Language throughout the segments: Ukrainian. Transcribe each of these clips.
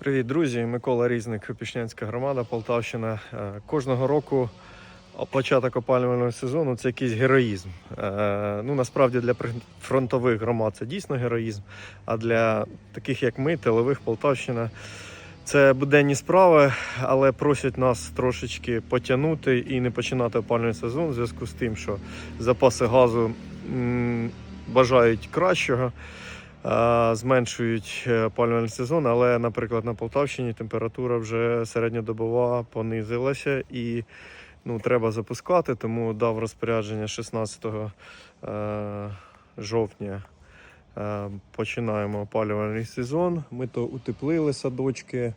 Привіт, друзі! Микола Різник, Пішнянська громада, Полтавщина. Е, Кожного року початок опалювального сезону це якийсь героїзм. Е, Ну, насправді для фронтових громад це дійсно героїзм. А для таких як ми, тилових Полтавщина, це буденні справи, але просять нас трошечки потягнути і не починати опалювальний сезон в зв'язку з тим, що запаси газу бажають кращого зменшують е, опалювальний сезон, але, наприклад, на Полтавщині температура вже середньодобова понизилася і ну, треба запускати, тому дав розпорядження 16 е, жовтня. е, Починаємо опалювальний сезон. Ми то утеплили садочки,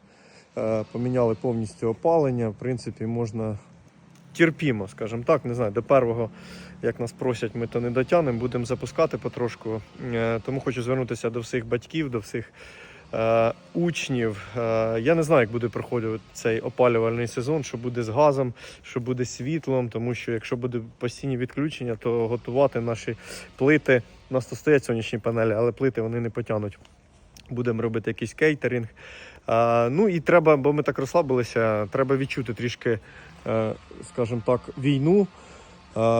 поміняли повністю опалення. В принципі, можна терпімо, скажімо так. Не знаю, до первого, як нас просять, ми то не дотягнемо, будемо запускати потрошку. Е, Тому хочу звернутися до всіх батьків, до всіх е, учнів. Е, я не знаю, як буде проходити цей опалювальний сезон, що буде з газом, що буде світлом, тому що якщо буде постійні відключення, то готувати наші плити. У нас тут стоять сонячні панелі, але плити вони не потягнуть. Будемо робити якийсь кейтерінг. Ну і треба, бо ми так розслабилися, треба відчути трішки, е, скажімо так, війну,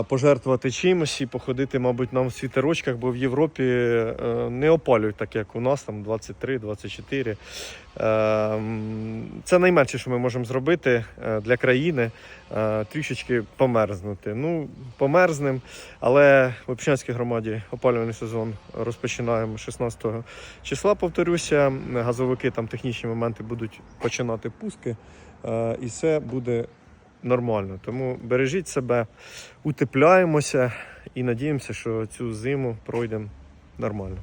пожертвувати чимось і походити, мабуть, нам в світерочках, бо в Європі е, не опалюють так, як у нас, там 23-24. Е, Це найменше, що ми можемо зробити е, для країни, е, трішечки померзнути. Ну, померзнем, але в Опішнянській громаді опалювальний сезон розпочинаємо 16 числа, повторюся. Газовики там технічні моменти будуть починати пуски, е, і все буде нормально. Тому бережіть себе, утепляємося і надіємося, що цю зиму пройдемо нормально.